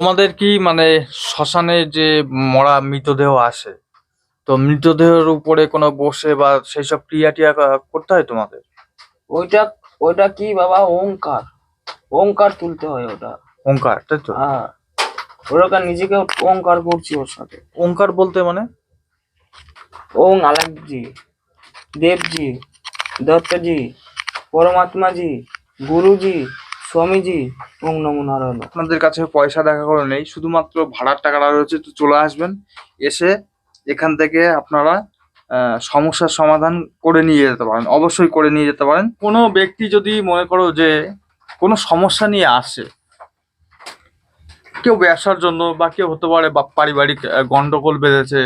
তোমাদের কি মানে শ্মশানে যে মরা মৃতদেহ আসে তো মৃতদেহের উপরে কোনো বসে বা সেই সব ক্রিয়া টিয়া করতে হয় তোমাদের? ওইটা ওইটা কি বাবা ওঙ্কার। ওঙ্কার তুলতে হয় ওটা। ওঙ্কার তাই তো? হ্যাঁ। ওরকম নিজেকে ওঙ্কার করছি ওর সাথে। ওঙ্কার বলতে মানে? ওং আলাকজি দেবজি দত্তজি পরমাত্মাজি গুরুজি স্বামীজি ওং নমো নারায়ণ। আপনাদের কাছে পয়সা দেখা করে নেই শুধুমাত্র ভাড়ার টাকাটা রয়েছে তো চলে আসবেন এসে এখান থেকে আপনারা সমস্যার সমাধান করে নিয়ে যেতে পারেন অবশ্যই করে নিয়ে যেতে পারেন। কোনো ব্যক্তি যদি মনে করো যে কোনো সমস্যা নিয়ে আসে কেউ ব্যবসার জন্য বা কেউ হতে পারে বা পারিবারিক গন্ডগোল বেঁধেছে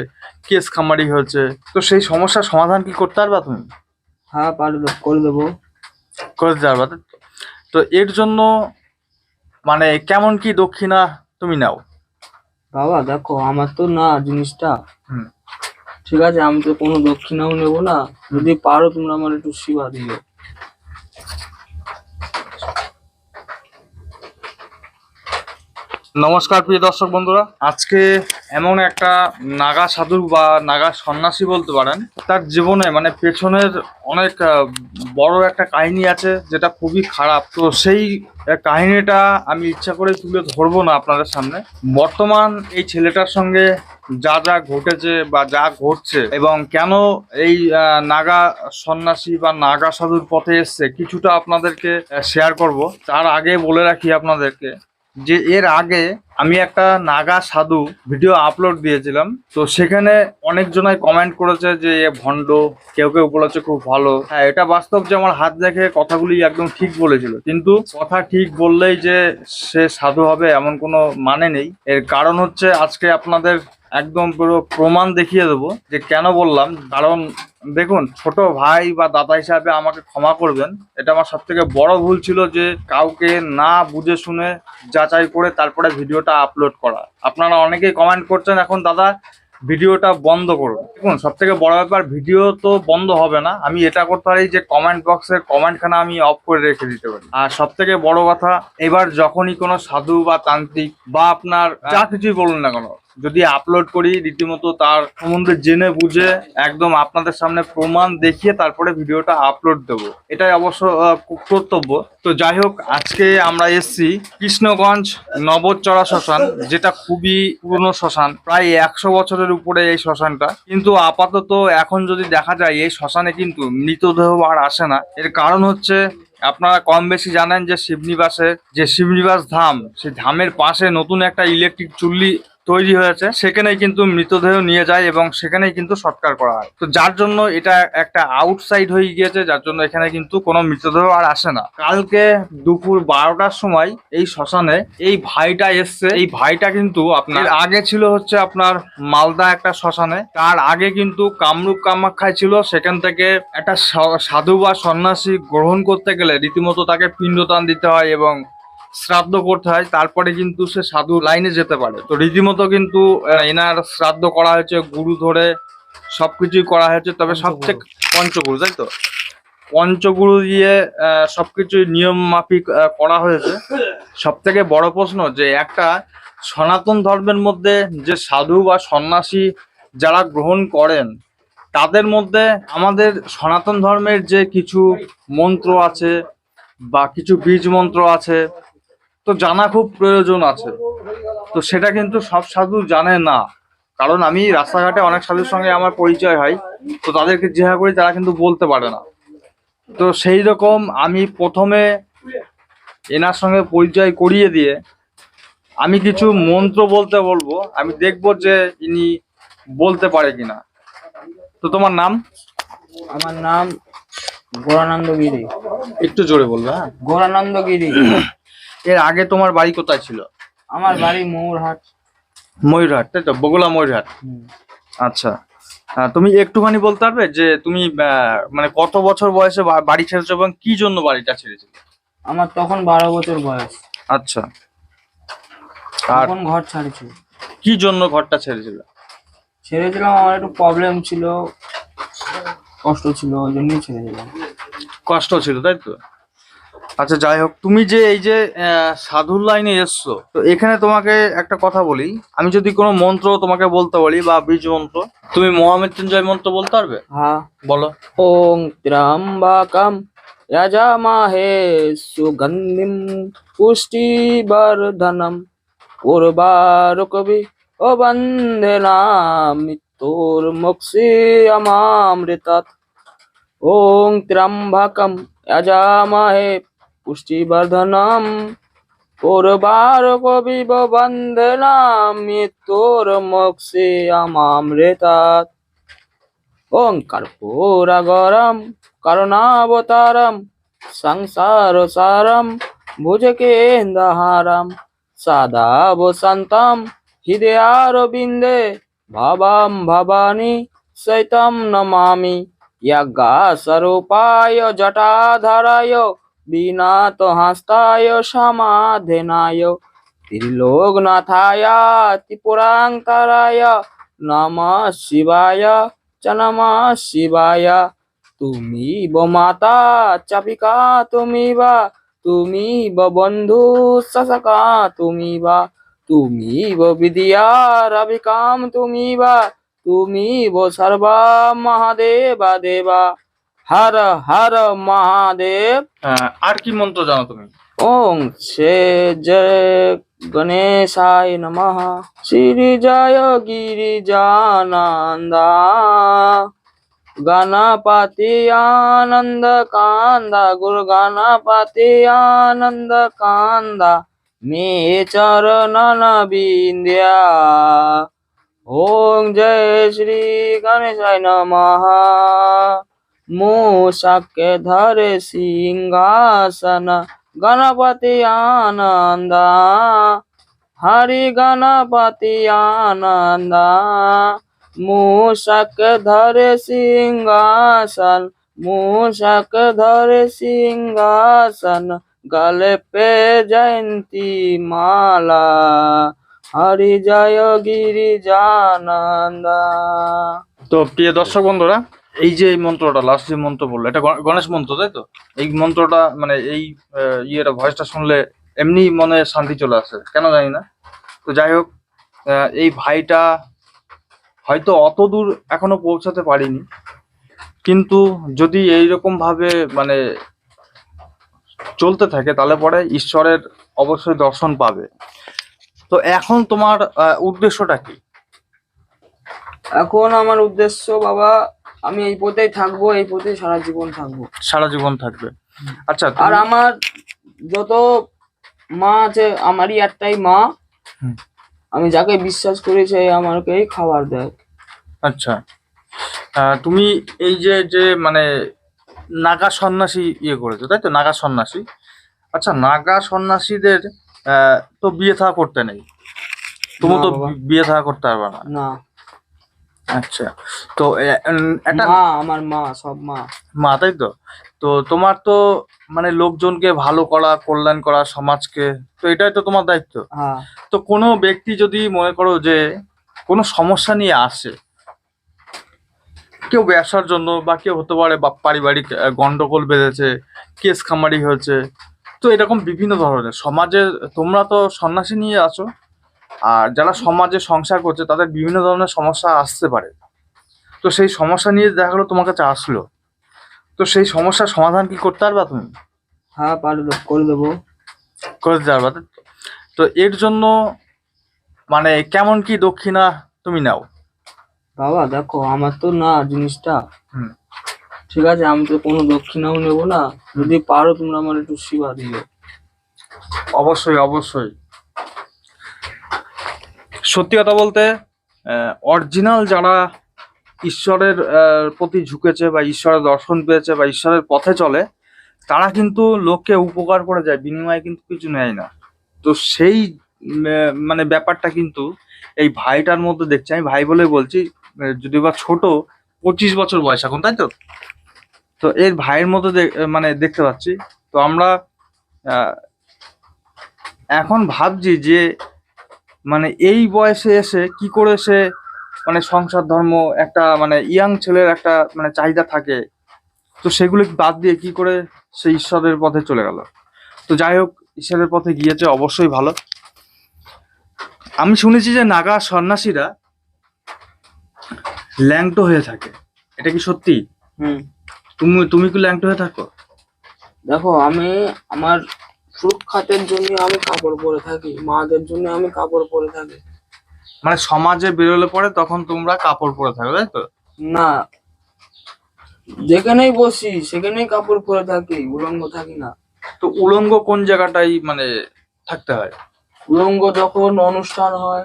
কেস খামারি হয়েছে তো সেই সমস্যার সমাধান কি করতে পারবা তুমি? হ্যাঁ পারবে করে দেবো। করে দিতে পারবা। তো? এর জন্য মানে কেমন কি দক্ষিণা তুমি নাও? বাবা দেখো আমার তো না জিনিসটা। ঠিক আছে আমি তো কোনো দক্ষিণাও নেব না। যদি পারো তোমরা আমার একটু সেবা দিও। নমস্কার প্রিয় দর্শক বন্ধুরা। আজকে এমন একটা নাগা সাধু বা নাগা সন্ন্যাসী বলতে পারেন, তার জীবনে মানে পেছনের অনেক বড় একটা কাহিনী আছে যেটা খুবই খারাপ। তো সেই কাহিনীটা আমি ইচ্ছা করে তুলে ধরবো না আপনাদের সামনে। বর্তমান এই ছেলেটার সঙ্গে যা যা ঘটেছে বা যা ঘটছে এবং কেন এই নাগা সন্ন্যাসী বা নাগা সাধুর পথে এসছে, কিছুটা আপনাদেরকে শেয়ার করব। তার আগে বলে রাখি আপনাদেরকে যে এর আগে আমি একটা নাগা সাধু ভিডিও আপলোড দিয়েছিলাম। তো সেখানে অনেকজনাই কমেন্ট করেছে যে, এ ভণ্ড, কেউ কেউ বলেছে খুব ভালো। হ্যাঁ এটা বাস্তব যে আমার হাত দেখে কথাগুলি একদম ঠিক বলেছিল। কিন্তু কথা ঠিক বললেই যে সে সাধু হবে এমন কোনো মানে নেই। এর কারণ হচ্ছে আজকে আপনাদের একদম পুরো প্রমাণ দেখিয়ে দেবো যে কেন বললাম। কারণ দেখুন, ছোট ভাই বা দাদা হিসাবে আমাকে ক্ষমা করবেন। এটা আমার সব থেকে বড় ভুল ছিল যে কাউকে না বুঝে শুনে যাচাই করে তারপরে ভিডিওটা আপলোড করা। আপনারা অনেকেই কমেন্ট করছেন, এখন দাদা, ভিডিওটা বন্ধ করুন দেখুন সব থেকে বড় ব্যাপার, ভিডিও তো বন্ধ হবে না। আমি এটা করতে পারি যে কমেন্ট বক্সে কমেন্টখানা আমি অফ করে রেখে দিতে পারি। আর সব থেকে বড় কথা, এবার যখনই কোনো সাধু বা তান্ত্রিক বা আপনার যা কিছুই বলুন না কেন যদি আপলোড করি, রীতিমতো তার সম্বন্ধে জেনে বুঝে একদম আপনাদের সামনে প্রমাণ দেখিয়ে তারপরে ভিডিওটা আপলোড দেবো। এটাই অবশ্য কর্তব্য। তো যাই হোক, আজকে আমরা এসছি কৃষ্ণগঞ্জ নবচড়া শ্মশান, যেটা খুবই পুরনো শ্মশান, প্রায় একশো বছরের উপরে এই শ্মশানটা। কিন্তু আপাতত এখন যদি দেখা যায়, এই শ্মশানে কিন্তু মৃতদেহ আর আসে না। এর কারণ হচ্ছে, আপনারা কম বেশি জানেন যে শিবনিবাসের যে শিবনিবাস ধাম, সেই ধামের পাশে নতুন একটা ইলেকট্রিক চুল্লি তৈরি হয়েছে, সেখানেই কিন্তু মৃতদেহ নিয়ে যায় এবং সেখানেই কিন্তু সৎকার করা হয়। তো যার জন্য এটা একটা আউটসাইড হয়ে গিয়েছে, যার জন্য এখানে কিন্তু কোনো মৃতদেহ আর আসে না। কালকে দুপুর বারোটার সময় এই শ্মশানে এই ভাইটা এসছে। এই ভাইটা কিন্তু আপনার আগে ছিল হচ্ছে আপনার মালদা একটা শ্মশানে। তার আগে কিন্তু কামরূপ কামাখ্যায় ছিল, সেখান থেকে একটা সাধু বা সন্ন্যাসী গ্রহণ করতে গেলে রীতিমতো তাকে পিণ্ডদান দিতে হয় এবং শ্রাদ্ধ করতে হয় তারপরে কিন্তু সে সাধু লাইনে যেতে পারে। তো রীতিমতো কিন্তু এনার শ্রাদ্ধ করা হয়েছে গুরু ধরে সবকিছুই করা হয়েছে তবে সবচেয়ে পঞ্চগুরু তাই তো? পঞ্চগুরু দিয়ে আহ, সবকিছুই নিয়ম মাফিক করা হয়েছে। সব থেকে বড় প্রশ্ন যে একটা সনাতন ধর্মের মধ্যে যে সাধু বা সন্ন্যাসী যারা গ্রহণ করেন তাদের মধ্যে আমাদের সনাতন ধর্মের যে কিছু মন্ত্র আছে বা কিছু বীজ মন্ত্র আছে তো জানা খুব প্রয়োজন আছে। তো সেটা কিন্তু সব সাধু জানে না। কারণ আমি রাস্তাঘাটে অনেক সাধুর সঙ্গে আমার পরিচয় হয় তো তাদেরকে জিজ্ঞাসা করি তারা কিন্তু বলতে পারে না। তো সেই রকম আমি প্রথমে এনার সঙ্গে পরিচয় করিয়ে দিয়ে আমি কিছু মন্ত্র বলতে বলব আমি দেখব যে ইনি বলতে পারে কিনা। তো তোমার নাম? আমার নাম গৌরানন্দ গিরি একটু জোরে বলবে হ্যাঁ? গৌরানন্দ গিরি এর আগে তোমার বাড়ি কোথায় ছিল? আমার বাড়ি ময়ূরহাট। ময়ূরহাট তাই তো? বগুলা ময়ূরহাট। আচ্ছা। তুমি একটুখানি বলতে পারবে যে তুমি মানে কত বছর বয়সে বাড়ি ছেড়েছো এবং কি জন্য বাড়িটা ছেড়েছিলে? আমার তখন বারো বছর বয়স। আচ্ছা। আর তখন ঘর ছাড়েছি কি জন্য ঘরটা ছেড়েছিলে? ছেড়েছিলাম আমার একটু প্রবলেম ছিল। কষ্ট ছিল ওই জন্যই ছেড়ে দিলাম কষ্ট ছিল তাই তো? আচ্ছা যাই হোক তুমি যে এই যে আহ, সাধুর লাইনে এসছো তো এখানে তোমাকে একটা কথা বলি আমি যদি কোনো মন্ত্র তোমাকে বলতে বলি বা বীজ মন্ত্র তুমি মহামৃত্যুঞ্জয় মন্ত্র বলতে পারবে হ্যাঁ বলো ॐ त्र्यम्बकं यजामहे सुगन्धिं पुष्टिवर्धनम् उर्वारुकवि वन्दना मृत्युर्मुक्षीयमामृतात् ॐ त्र्यम्बकं यजामहे পুষ্টি পুষ্টিবর্ধনম করবার কবিব বন্ধনাম মৃত্যুর মোক্ষে আমামৃতাৎ। ওং গরম করুণাবতারম সংসার সারম সংসারসারম, ভুজকেন্দ্রহারম সদা বসন্তম বিন্দে ভবম ভবানী, সৈতম নমামি যজ্ঞাস্বরূপায় জটাধরায় বিনাত হাস্তায়, সমাধেনায়। ত্রিলোকনাথায় ত্রিপুরাং তারায় নম শিবায়, চ নম শিবায়। তুমি ব মাতা, চাপিকা তুমি বা, তুমি ব বন্ধু সসকা তুমি বা, তুমি ব বিদ্যা রবিকাম তুমি বা, তুমি ব সর্বা মহাদেবা দেবা। হর হর মহাদেব। আর কি মন্ত্র জানো তুমি? ওং সে জয় গণেশায় নমঃ। শ্রী জয় গিরিজানন্দা। গণপতি আনন্দ কান্দা গুরু গণপতি আনন্দ কান্দা। মে চরণন বিন্দ্যা ওং জয় শ্রী গণেশায় নমঃ। ಮೂಷಕ್ಕೆ ಧರಿಸಿ ಹಿಂಗಾಸನ ಗಣಪತಿ ಆನಂದ ಹರಿ ಗಣಪತಿ ಆನಂದ ಮೂಷಕ್ಕೆ ಧರಿಸಿ ಹಿಂಗಾಸನ ಮೂಷಕ ধরে সিংহাসন গলে পে জয়ন্তী মালা হরি জয় গিরিজানন্দ তো প্রিয় দর্শক বন্ধুরা এই যে এই মন্ত্রটা লাস্ট যে মন্ত্র বলল, এটা গণ- গণেশ মন্ত্র, তাই তো? এই মন্ত্রটা মানে এই ইয়েটা ভয়েসটা শুনলে এমনি মনে শান্তি চলে আসে, কেন জানি না? তো যাই হোক এই ভাইটা হয়তো অত দূর এখনও পৌঁছাতে পারিনি, কিন্তু যদি এইরকম ভাবে মানে চলতে থাকে, তাহলে পরে ঈশ্বরের অবশ্যই দর্শন পাবে। তো এখন তোমার উদ্দেশ্যটা কি? এখন আমার উদ্দেশ্য, বাবা আমি এই পথেই থাকব এই পথেই সারা জীবন থাকব। সারা জীবন থাকবে। আচ্ছা আর আমার যত মা আছে আমারই একটাই মা। আমি যাকে বিশ্বাস করি সে আমাকেই খাবার দেয়। আচ্ছা। তুমি এই যে যে মানে নাগা সন্ন্যাসী ইয়ে করেছ তাই তো? নাগা সন্ন্যাসী। আচ্ছা নাগা সন্ন্যাসীদের আহ, তো বিয়ে থা করতে নেই। তুমি তো বিয়ে থা করতে পারবে না। না। আচ্ছা। তো একটা মা আমার মা সব মা। মা তাই তো? তো তোমার তো মানে লোকজনকে ভালো করা কল্যাণ করা সমাজকে তো এটাই তো তোমার দায়িত্ব। হ্যাঁ। তো কোনো ব্যক্তি যদি মনে করো যে কোনো সমস্যা নিয়ে আসে কেউ ব্যবসার জন্য বা কেউ হতে পারে বা পারিবারিক আহ, গন্ডগোল বেঁধেছে কেস খামারি হয়েছে তো এরকম বিভিন্ন ধরনের সমাজে তোমরা তো সন্ন্যাসী নিয়ে আছো। আর যারা সমাজে সংসার করছে তাদের বিভিন্ন ধরনের সমস্যা আসতে পারে। তো সেই সমস্যা নিয়ে দেখা গেলো তোমার কাছে আসলো। তো সেই সমস্যার সমাধান কি করতে পারবা তুমি? হ্যাঁ পারে দেব- করে দেবো। করে দিতে পারবা। তো? এর জন্য মানে কেমন কি দক্ষিণা তুমি নাও? বাবা দেখো আমার তো না জিনিসটা। হুম। ঠিক আছে আমি তো কোনো দক্ষিণাও নেব না। যদি পারো তোমরা আমার একটু সেবা দিও। অবশ্যই অবশ্যই। সত্যি কথা বলতে অরিজিনাল যারা ঈশ্বরের প্রতি ঝুঁকেছে বা ঈশ্বরের দর্শন পেয়েছে বা ঈশ্বরের পথে চলে, তারা কিন্তু লোককে উপকার করে যায়, বিনিময়ে কিন্তু কিছু নেয় না। তো সেই মানে ব্যাপারটা কিন্তু এই ভাইটার মধ্যে দেখছি। আমি ভাই বলে বলছি, যদি বা ছোট, পঁচিশ বছর বয়স এখন, তাই তো? তো এর ভাইয়ের মধ্যে মানে দেখতে পাচ্ছি। তো আমরা এখন ভাবছি যে মানে এই বয়সে এসে কি করে সে মানে সংসার ধর্ম একটা মানে ইয়াং ছেলের একটা মানে চাহিদা থাকে তো সেগুলো বাদ দিয়ে কি করে সে ঈশ্বরের পথে চলে গেল? তো যাই হোক ঈশ্বরের পথে গিয়েছে অবশ্যই ভালো। আমি শুনেছি যে নাগা সন্ন্যাসীরা ল্যাংটো হয়ে থাকে। এটা কি সত্যি? হুম। তুমি তুমি কি ল্যাংটো হয়ে থাকো? দেখো আমি আমার সুরক্ষাতের জন্য আমি কাপড় পরে থাকি মাদের জন্য আমি কাপড় পরে থাকি। মানে সমাজে বেরোলে পরে তখন তোমরা কাপড় পরে থাকো তাই তো? না। যেখানেই বসি সেখানেই কাপড় পরে থাকি উলঙ্গ থাকি না। তো উলঙ্গ কোন জায়গাটাই মানে থাকতে হয়? উলঙ্গ যখন অনুষ্ঠান হয়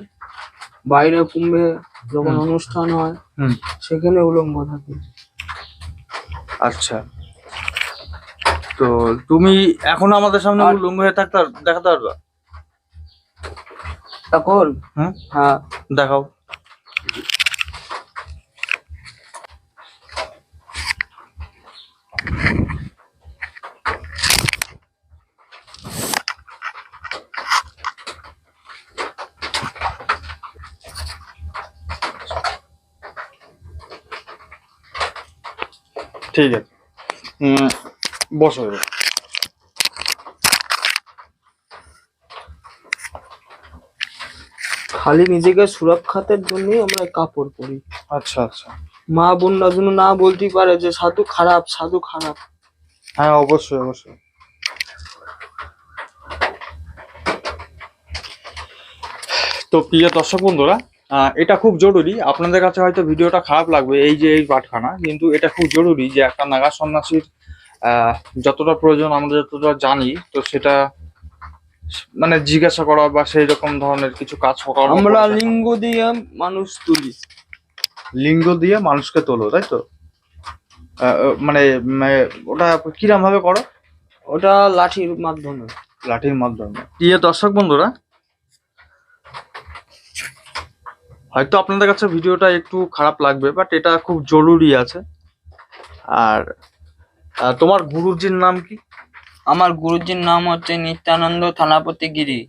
বাইরে কুম্ভে যখন অনুষ্ঠান হয় হুম। সেখানে উলঙ্গ থাকি। আচ্ছা। তো তুমি এখন আমাদের সামনে উলঙ্গ হয়ে থাকতে দেখাতে পারবা? এখন হুম? হ্যাঁ। দেখাও। ঠিক আছে। উম, বসো। এবার। খালি নিজেকে সুরক্ষাতের জন্যই আমরা কাপড় পরি। আচ্ছা আচ্ছা। মা বোনরা যেন না বলতেই পারে যে সাধু খারাপ সাধু খারাপ। হ্যাঁ অবশ্যই অবশ্যই। তো প্রিয় দর্শক বন্ধুরা আহ, এটা খুব জরুরি। আপনাদের কাছে হয়তো ভিডিওটা খারাপ লাগবে এই যে এই পাঠখানা কিন্তু এটা খুব জরুরি যে একটা নাগা সন্ন্যাসীর যতটা প্রয়োজন আমরা যতটা জানি তো সেটা মানে জিজ্ঞাসা করা বা সেই রকম ধরনের কিছু কাজ করা আমরা লিঙ্গ দিয়ে মানুষ তুলি। লিঙ্গ দিয়ে মানুষকে তোলো তাই তো? আহ, মানে ওটা কিরম ভাবে করো? ওটা লাঠির মাধ্যমে। লাঠির মাধ্যমে। প্রিয় দর্শক বন্ধুরা হয়তো আপনাদের কাছে ভিডিওটা একটু খারাপ লাগবে বাট এটা খুব জরুরি আছে। আর তোমার গুরুজির নাম কি? আমার গুরুজির নাম হচ্ছে নিত্যানন্দ থানাপতি গিরি।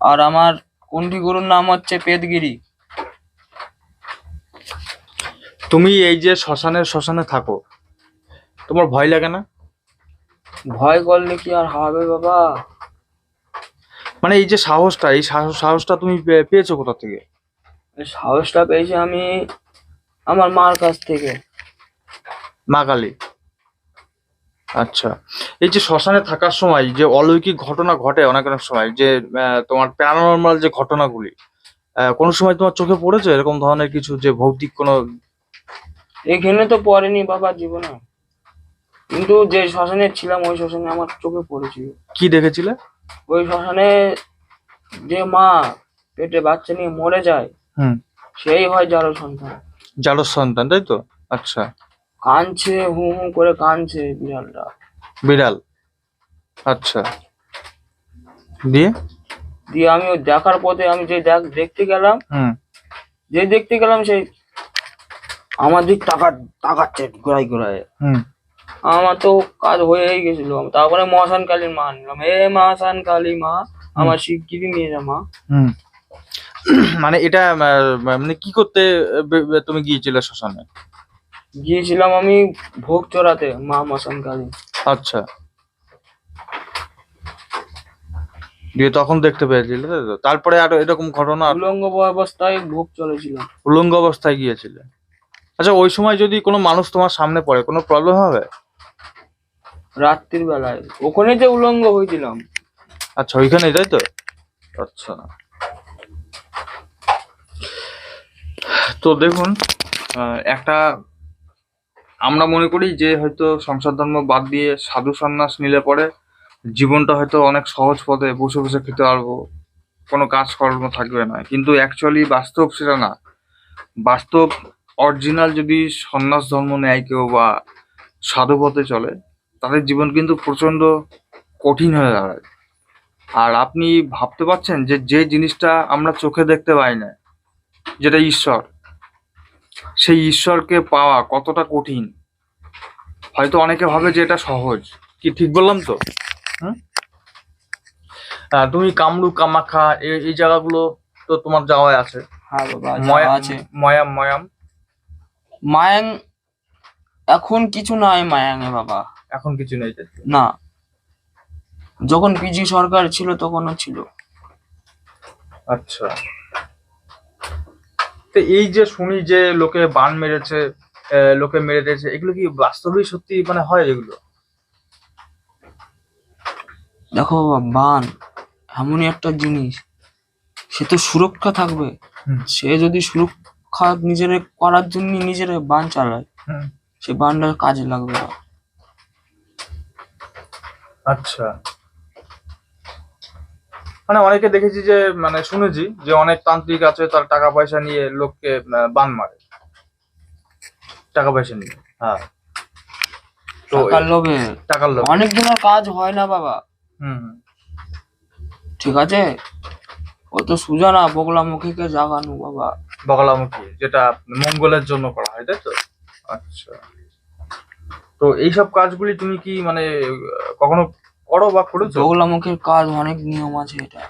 আর আমার কুণ্ঠি গুরুর নাম হচ্ছে পেদগিরি। তুমি এই যে শ্মশানে শ্মশানে থাকো তোমার ভয় লাগে না? ভয় করলে কি আর হবে বাবা? মানে এই যে সাহসটা এই সাহস সাহসটা তুমি পেয়েছ কোথা থেকে? সাহসটা পেয়েছি আমি আমার মার কাছ থেকে। মা কালী? আচ্ছা। এই যে শ্মশানে থাকার সময় যে অলৌকিক ঘটনা ঘটে অনেক অনেক সময় যে তোমার প্যারানর্মাল যে ঘটনাগুলি কোনো সময় তোমার চোখে পড়েছে এরকম ধরনের কিছু যে ভৌতিক কোনো? এখানে তো পড়েনি বাবা জীবনে। কিন্তু যে শ্মশানে ছিলাম ওই শ্মশানে আমার চোখে পড়েছিল। কি দেখেছিলে? ওই শ্মশানে যে মা পেটে বাচ্চা নিয়ে মরে যায় হুম। সেই হয় যারো সন্তান। জালোর সন্তান তাই তো? আচ্ছা। কাঁদছে হু হু করে কাঁদছে বিড়ালটা। বিড়াল? আচ্ছা। দিয়ে? দিয়ে আমি ওই দেখার পথে আমি যে দেখ দেখতে গেলাম হুম। যে দেখতে গেলাম সেই আমার দিক টাকা তাকাচ্ছে ঘোরাই ঘোরায় হুম। আমার তো কাজ হয়েই গেছিল। তারপরে মহাসান কালীর মা নিলাম এ মহাসান কালী মা আমার শিগগিরই নিয়ে যা মা। হুম। মানে এটা মানে কি করতে তুমি গিয়েছিলে শ্মশানে? গিয়েছিলাম আমি ভোগ চড়াতে মা মহাসান কালী আচ্ছা। দিয়ে তখন দেখতে পেয়েছিলে তাই তো? তারপরে আর এরকম ঘটনা আর উলঙ্গ অবস্থায় ভোগ চলেছিলাম উলঙ্গ অবস্থায় গিয়েছিলে। আচ্ছা ওই সময় যদি কোনো মানুষ তোমার সামনে পড়ে কোনো প্রবলেম হবে? রাত্রির বেলায়। ওখানে যে উলঙ্গ হয়েছিলাম। আচ্ছা ওইখানেই তাই তো? আচ্ছা। তো দেখুন আহ, একটা আমরা মনে করি যে হয়তো সংসার ধর্ম বাদ দিয়ে সাধু সন্ন্যাস নিলে পরে জীবনটা হয়তো অনেক সহজ পথে বসে বসে খেতে পারব। কোনো কাজকর্ম থাকবে না। কিন্তু অ্যাকচুয়ালি বাস্তব সেটা না। বাস্তব অরিজিনাল যদি সন্ন্যাস ধর্ম নেয় কেউ বা সাধু পথে চলে, তাদের জীবন কিন্তু প্রচণ্ড কঠিন হয়ে দাঁড়ায়। আর আপনি ভাবতে পারছেন যে যে জিনিসটা আমরা চোখে দেখতে পাই না, যেটা ঈশ্বর সেই ঈশ্বরকে পাওয়া কতটা কঠিন? হয়তো অনেকে ভাবে যে এটা সহজ। কি ঠিক বললাম তো? আহ, তুমি কামরূপ কামাখ্যা এই জায়গাগুলো তো তোমার যাওয়াই আছে। হ্যাঁ বাবা আছে। ময়াম ময়াম। মায়াং এখন কিছু নাই মায়াঙে বাবা। এখন কিছু নেই না। যখন পিজি সরকার ছিল তখনও ছিল। আচ্ছা। তো এই যে শুনি যে লোকে বান মেরেছে লোকে মেরে দিয়েছে এগুলো কি বাস্তবেই সত্যি মানে হয় এগুলো দেখো বান এমনই একটা জিনিস সে তো সুরক্ষা থাকবে। সে যদি সুরক্ষা নিজের করার জন্য নিজের বান চালায়। সে বানটা কাজে লাগবে না আচ্ছা মানে অনেকে দেখেছি যে মানে শুনেছি যে অনেক তান্ত্রিক আছে তার টাকা পয়সা নিয়ে লোককে বান মারে। টাকা পয়সা নিয়ে। হ্যাঁ। তো টাকার লোভে। টাকার লোক অনেক দিনের কাজ হয় না বাবা। হুম। ঠিক আছে? ও তো সুজা না বগলা মুখীকে জাগানো বাবা। বগলামুখী যেটা মঙ্গলের জন্য করা হয় তাই তো? আচ্ছা। তো এইসব কাজগুলি তুমি কি মানে কখনো করো বা করেছ বগলা মুখের কাজ অনেক নিয়ম আছে এটা।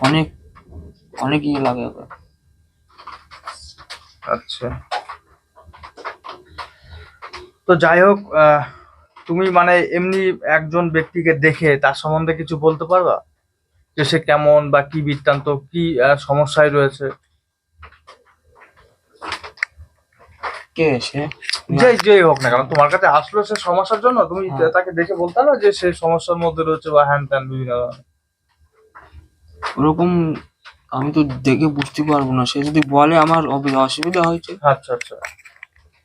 অনেক অনেক ইয়ে লাগে ওকে। আচ্ছা। তো যাই হোক আহ, তুমি মানে এমনি একজন ব্যক্তিকে দেখে তার সম্বন্ধে কিছু বলতে পারবা? যে সে কেমন বা কি বৃত্তান্ত কি সমস্যায় রয়েছে? কে সে? যেই হোক না কারণ তোমার কাছে আসলো সে সমস্যার জন্য তুমি হ্যাঁ। তাকে দেখে বলতে পারো যে সে সমস্যার মধ্যে রয়েছে বা হ্যান ত্যান বিভিন্ন ওরকম আমি তো দেখে বুঝতে পারব না। সে যদি বলে আমার অসুবিধা হয়েছে। আচ্ছা আচ্ছা।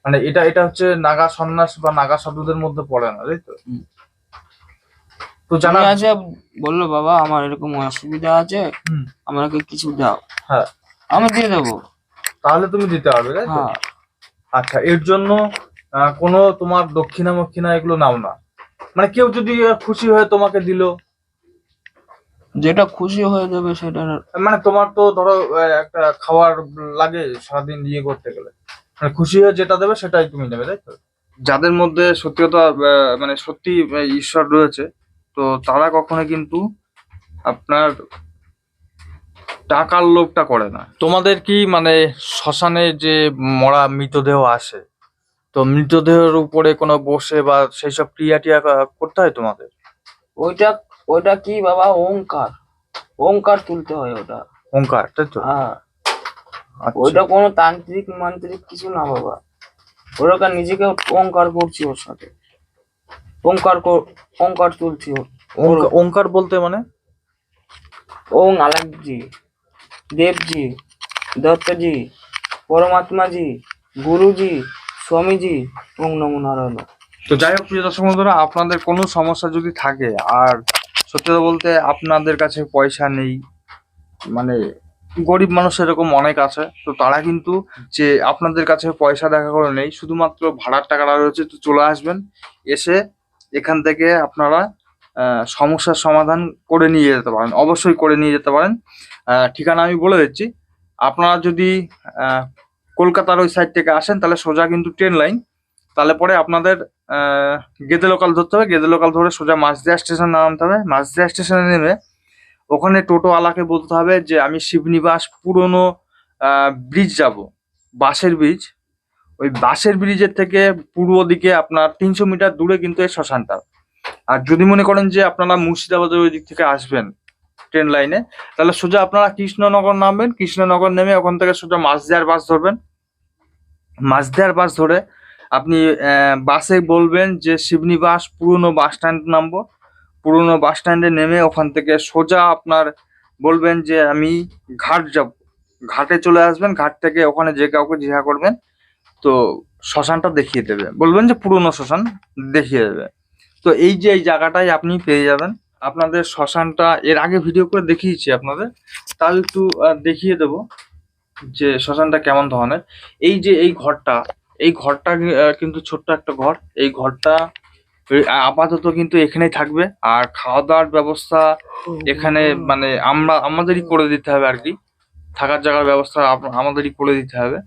মানে এটা এটা হচ্ছে নাগা সন্ন্যাস বা নাগা সাধুদের মধ্যে পড়ে না তাই তো? তো জানা আছে বলল বাবা আমার এরকম অসুবিধা আছে। হুম, আমাকে কিছু দাও। হ্যাঁ। আমি দিয়ে দেবো। তাহলে তুমি দিতে পারবে তাই তো? হ্যাঁ। আচ্ছা এর জন্য আহ, কোনো তোমার দক্ষিণা মক্ষিণা এগুলো নাও না। মানে কেউ যদি খুশি হয়ে তোমাকে দিল। যেটা খুশি হয়ে যাবে সেটা মানে তোমার তো ধরো একটা খাওয়ার লাগে সারাদিন ইয়ে করতে গেলে। মানে খুশি হয়ে যেটা দেবে সেটাই তুমি নেবে তাই তো? যাদের মধ্যে সত্যিকতা মানে সত্যি ঈশ্বর রয়েছে তো তারা কখনো কিন্তু আপনার টাকার লোভটা করে না। তোমাদের কি মানে শ্মশানে যে মরা মৃতদেহ আসে তো মৃতদেহের উপরে কোনো বসে বা সেই সব ক্রিয়া টিয়া করতে হয় তোমাদের? ওইটা ওইটা কি বাবা ওঙ্কার। ওঙ্কার তুলতে হয় ওটা। ওঙ্কার তাই তো? হ্যাঁ। আচ্ছা। ওইটা কোনো তান্ত্রিক মান্ত্রিক কিছু না বাবা। ওরকম নিজেকে ওঙ্কার করছি ওর সাথে। ওঙ্কার কর- ওঙ্কার তুলছি ওর। ওঙ্কা- ওঙ্কার বলতে মানে? ওং আলাকজি দেবজি, দত্তজি, পরমাত্মাজি, গুরুজি, স্বামীজি ওং নমো নারায়ণ তো যাই হোক, প্রিয় দর্শক বন্ধুরা, আপনাদের কোনো সমস্যা যদি থাকে, আর সত্যি বলতে আপনাদের কাছে পয়সা নেই মানে গরিব মানুষ এরকম অনেক আছে, তো তারা কিন্তু যে আপনাদের কাছে পয়সা দেখা করে নেই, শুধুমাত্র ভাড়ার টাকাটা রয়েছে, তো চলে আসবেন, এসে এখান থেকে আপনারা সমস্যার সমাধান করে নিয়ে যেতে পারেন, অবশ্যই করে নিয়ে যেতে পারেন। ঠিকানা আমি বলে দিচ্ছি। আপনারা যদি কলকাতার ওই সাইড থেকে আসেন, তাহলে সোজা কিন্তু ট্রেন লাইন তাহলে পরে আপনাদের গেদে লোকাল ধরতে হবে। গেদে লোকাল ধরে সোজা মাঝদিয়া স্টেশন নামতে হবে। মাঝদিয়া স্টেশনে নেমে ওখানে টোটোওয়ালাকে বলতে হবে যে, আমি শিবনিবাস পুরনো ব্রিজ যাব। বাসের ব্রিজ ওই বাসের ব্রিজের থেকে পূর্ব দিকে আপনার তিনশো মিটার দূরে কিন্তু এই শ্মশানটা। আর যদি মনে করেন যে আপনারা মুর্শিদাবাদের ওই দিক থেকে আসবেন ট্রেন লাইনে তাহলে সোজা আপনারা কৃষ্ণনগর নামবেন, কৃষ্ণনগর নেমে ওখান থেকে সোজা মাঝদিয়ার বাস ধরবেন। মাঝদিয়ার বাস ধরে আপনি বাসে বলবেন যে শিবনিবাস পুরনো বাস স্ট্যান্ড নামবো। পুরনো বাস স্ট্যান্ডে নেমে ওখান থেকে সোজা আপনার বলবেন যে আমি ঘাট যাব। ঘাটে চলে আসবেন, ঘাট থেকে ওখানে যে কাউকে জিজ্ঞা করবেন, তো শ্মশানটা দেখিয়ে দেবে। বলবেন যে পুরনো শ্মশান দেখিয়ে দেবে। তো এই যে এই জায়গাটাই আপনি পেয়ে যাবেন। আপনাদের শ্মশানটা, এর আগে ভিডিও করে দেখিয়েছি আপনাদের। তাও একটু দেখিয়ে দেবো যে শ্মশানটা কেমন ধরনের। এই যে এই ঘরটা এই ঘরটা কিন্তু ছোট্ট একটা ঘর। এই ঘরটা আপাতত কিন্তু এখানেই থাকবে। আর খাওয়া দাওয়ার ব্যবস্থা এখানে মানে আমরা, আমাদেরই করে দিতে হবে আর কি। থাকার জায়গার ব্যবস্থা আমাদেরই করে দিতে হবে।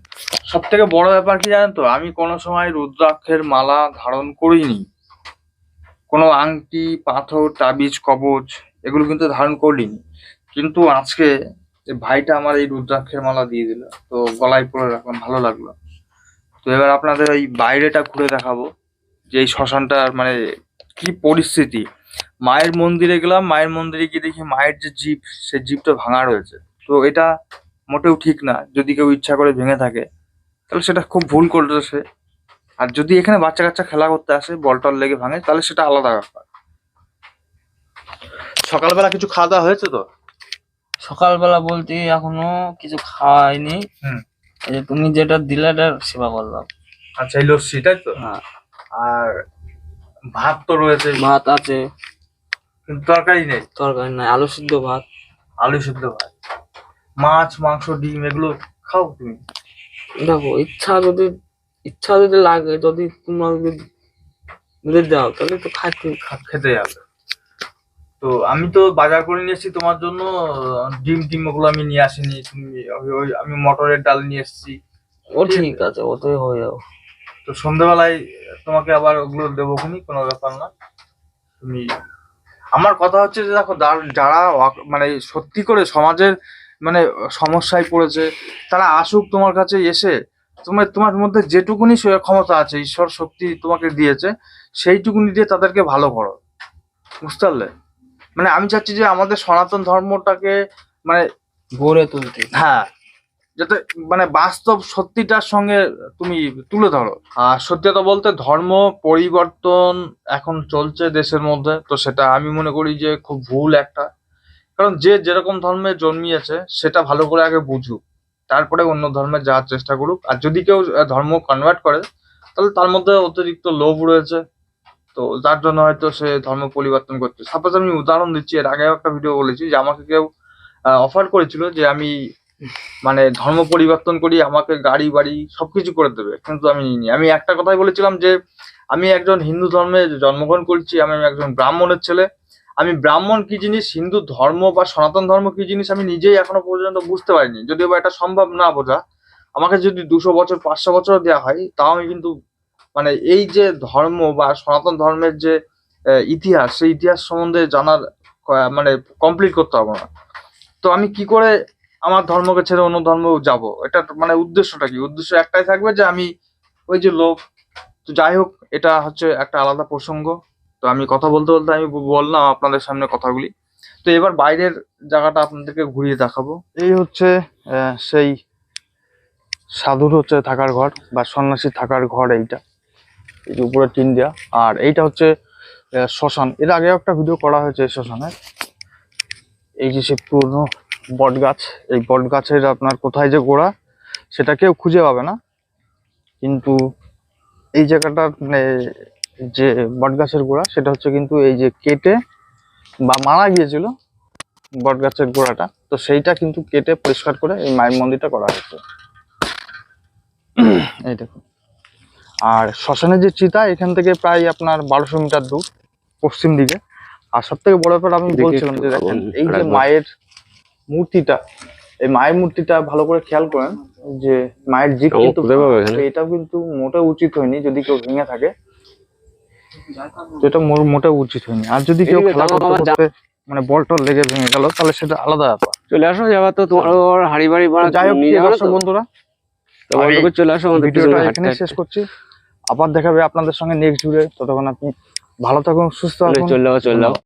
সব থেকে বড় ব্যাপার কি জানেন তো? আমি কোনো সময় রুদ্রাক্ষের মালা ধারণ করিনি। কোনো আংটি, পাথর, তাবিজ, কবচ এগুলো কিন্তু ধারণ করিনি। কিন্তু আজকে ভাইটা আমার এই রুদ্রাক্ষের মালা দিয়ে দিল, তো গলায় পরে রাখলাম, ভালো লাগল। তো এবার আপনাদের ওই বাইরেটা ঘুরে দেখাবো, যে এই শ্মশানটার মানে কি পরিস্থিতি। মায়ের মন্দিরে গেলাম, মায়ের মন্দিরে গিয়ে দেখি মায়ের যে জিপ সে জিপটা ভাঙা রয়েছে। তো এটা মোটেও ঠিক না, যদি কেউ ইচ্ছা করে ভেঙে থাকে, তাহলে সেটা খুব ভুল করল সে। আর যদি এখানে বাচ্চা কাচ্চা খেলা করতে আসে বল টল লেগে ভাঙে তাহলে সেটা আলাদা ব্যাপার। সকালবেলা কিছু খাওয়া দাওয়া হয়েছে তো? সকালবেলা বলতে এখনও কিছু খাওয়াইনি। হুম। এই যে তুমি যেটা দিলে এটার সেবা করলাম। আচ্ছা এই লস্যি তাই তো? হ্যাঁ। আর ভাত তো রয়েছে। ভাত আছে। কিন্তু তরকারি নেই? তরকারি নাই আলু সিদ্ধ ভাত। আলু সিদ্ধ ভাত। মাছ মাংস ডিম এগুলো খাও তুমি? দেখো ইচ্ছা যদি ইচ্ছা যদি লাগে যদি তোমরা যদি দাও তাহলে তো খাইতে খেতে যাবে তো আমি তো বাজার করে নিয়ে এসেছি তোমার জন্য ডিম টিম ওগুলো আমি নিয়ে আসিনি তুমি ওই- আমি মটরের ডাল নিয়ে এসেছি। ও ঠিক আছে ওতেই হয়ে যাও তো সন্ধ্যেবেলায় তোমাকে আবার ওগুলো দেবো খুনি কোনো ব্যাপার না। তুমি আমার কথা হচ্ছে যে দেখো যার- যারা মানে সত্যি করে সমাজের মানে সমস্যায় পড়েছে তারা আসুক তোমার কাছে এসে তোমার তোমার মধ্যে যেটুকুনি ক্ষমতা আছে ঈশ্বর শক্তি তোমাকে দিয়েছে সেইটুকুনি দিয়ে তাদেরকে ভালো করো। বুঝতে পারলে? মানে আমি চাচ্ছি যে আমাদের সনাতন ধর্মটাকে মানে গড়ে তুলতে। হ্যাঁ যাতে মানে বাস্তব সত্যিটার সঙ্গে তুমি তুলে ধরো। আর সত্যি কথা বলতে ধর্ম পরিবর্তন এখন চলছে দেশের মধ্যে তো সেটা আমি মনে করি যে খুব ভুল একটা। কারণ যে যেরকম ধর্মে জন্মিয়েছে সেটা ভালো করে আগে বুঝুক। তারপরে অন্য ধর্মে যাওয়ার চেষ্টা করুক। আর যদি কেউ ধর্ম কনভার্ট করে, তাহলে তার মধ্যে অতিরিক্ত লোভ রয়েছে। তো যার জন্য হয়তো সে ধর্ম পরিবর্তন করছে। সাপোজ আমি উদাহরণ দিচ্ছি, এর আগেও একটা ভিডিও বলেছি যে আমাকে কেউ অফার করেছিল যে আমি মানে ধর্ম পরিবর্তন করি, আমাকে গাড়ি, বাড়ি সবকিছু করে দেবে, কিন্তু আমি নিইনি। আমি একটা কথাই বলেছিলাম যে, আমি একজন হিন্দু ধর্মে জন্মগ্রহণ করছি, আমি একজন ব্রাহ্মণের ছেলে আমি ব্রাহ্মণ কি জিনিস, হিন্দু ধর্ম বা সনাতন ধর্ম কি জিনিস আমি নিজেই এখনও পর্যন্ত বুঝতে পারিনি। যদিও বা এটা সম্ভব না বোঝা। আমাকে যদি দুশো বছর, পাঁচশো বছর দেওয়া হয়, তাও আমি কিন্তু মানে এই যে ধর্ম বা সনাতন ধর্মের যে ইতিহাস, সেই ইতিহাস সম্বন্ধে জানার মানে কমপ্লিট করতে পারব না। তো আমি কি করে আমার ধর্মকে ছেড়ে অন্য ধর্ম যাব? এটা মানে উদ্দেশ্যটা কি? উদ্দেশ্য একটাই থাকবে যে আমি ওই যে লোক, তো যাই হোক, এটা হচ্ছে একটা আলাদা প্রসঙ্গ। তো আমি কথা বলতে বলতে আমি বললাম আপনাদের সামনে কথাগুলি। তো এবার বাইরের জায়গাটা আপনাদেরকে ঘুরিয়ে দেখাবো। এই হচ্ছে সেই সাধুর হচ্ছে থাকার ঘর বা সন্ন্যাসী থাকার ঘর এইটা। এই যে উপরে টিন দেওয়া আর এইটা হচ্ছে শ্মশান। এর আগেও একটা ভিডিও করা হয়েছে শ্মশানের এই যে সে পুরনো বট গাছ এই বট গাছের আপনার কোথায় যে গোড়া, সেটা কেউ খুঁজে পাবে না। কিন্তু এই জায়গাটা মানে যে বট গাছের গোড়া সেটা হচ্ছে কিন্তু এই যে কেটে বা মারা গিয়েছিল বট গাছের গোড়াটা তো সেইটা কিন্তু কেটে পরিষ্কার করে এই মায়ের মন্দিরটা করা হয়েছে। এই দেখুন। আর শ্মশানের যে চিতা এখান থেকে প্রায় আপনার বারোশো মিটার দূর পশ্চিম দিকে। আর সব থেকে বড় ব্যাপার আমি বলছিলাম যে দেখেন এই যে মায়ের মূর্তিটা এই মায়ের মূর্তিটা ভালো করে খেয়াল করেন যে মায়ের জিভ কিন্তু এটাও কিন্তু মোটেও উচিত হয়নি যদি কেউ ভেঙে থাকে। তো এটা মোর- মোটেও উচিত হয়নি। আর যদি কেউ খেলা করতে মানে বল টল লেগে ভেঙে গেল তাহলে সেটা আলাদা ব্যাপার। চলে আসো যাবা তো তোমার হাড়ি বাড়ি ভাড়া যাই হোক বন্ধুরা। চলে আসো আমাদের ভিডিওটা এখানে শেষ করছি। আবার দেখাবে আপনাদের সঙ্গে নেক্সট ভিডিও ততক্ষণ আপনি ভালো থাকুন সুস্থ। থাকুন। চলে যাও চলে যাও।